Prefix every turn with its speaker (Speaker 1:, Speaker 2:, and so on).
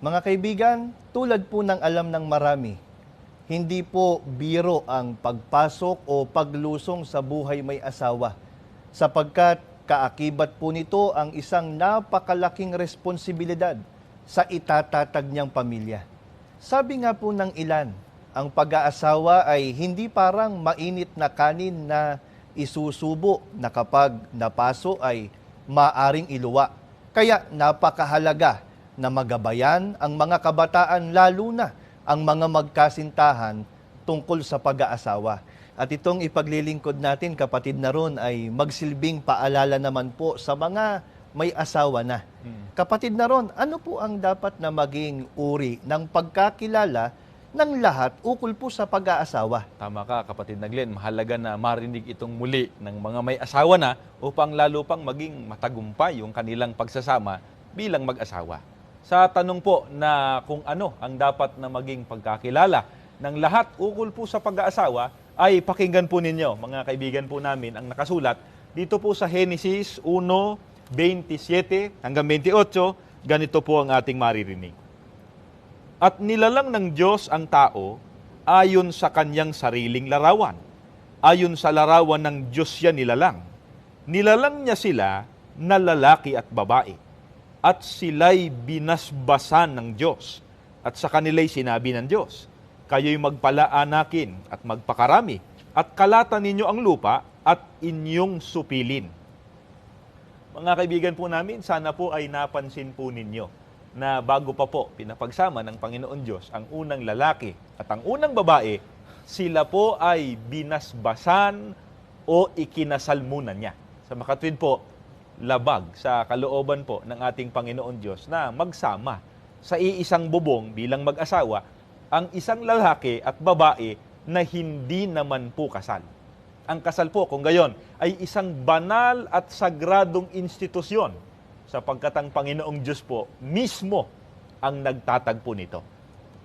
Speaker 1: Mga kaibigan, tulad po ng alam ng marami, hindi po biro ang pagpasok o paglusong sa buhay may asawa sapagkat kaakibat po nito ang isang napakalaking responsibilidad sa itatatag niyang pamilya. Sabi nga po ng ilan, ang pag-aasawa ay hindi parang mainit na kanin na isusubo na kapag napaso ay maaring iluwa. Kaya napakahalaga na magabayan ang mga kabataan lalo na ang mga magkasintahan tungkol sa pag-aasawa. At itong ipaglilingkod natin, kapatid na ron, ay magsilbing paalala naman po sa mga may asawa na. Kapatid na ron, ano po ang dapat na maging uri ng pagkakilala ng lahat ukol po sa pag-aasawa?
Speaker 2: Tama ka, kapatid na Glenn. Mahalaga na marinig itong muli ng mga may asawa na upang lalo pang maging matagumpay yung kanilang pagsasama bilang mag-asawa. Sa tanong po na kung ano ang dapat na maging pagkakilala ng lahat ukol po sa pag-aasawa, ay pakinggan po ninyo, mga kaibigan po namin, ang nakasulat dito po sa Genesis 1:27 hanggang 28, ganito po ang ating maririnig. At nilalang ng Diyos ang tao ayon sa kanyang sariling larawan. Ayon sa larawan ng Diyos siya nilalang. Nilalang niya sila na lalaki at babae. At sila'y binasbasan ng Diyos. At sa kanila'y sinabi ng Diyos, Kayo'y magpalaanakin at magpakarami, at kalatan ninyo ang lupa at inyong supilin. Mga kaibigan po namin, sana po ay napansin po ninyo na bago pa po pinapagsama ng Panginoon Diyos ang unang lalaki at ang unang babae, sila po ay binasbasan o ikinasal muna niya. Sa makatwid po, labag sa kalooban po ng ating Panginoon Diyos na magsama sa iisang bubong bilang mag-asawa ang isang lalaki at babae na hindi naman po kasal. Ang kasal po, kung gayon, ay isang banal at sagradong institusyon sapagkat ang Panginoong Diyos po mismo ang nagtatagpo nito.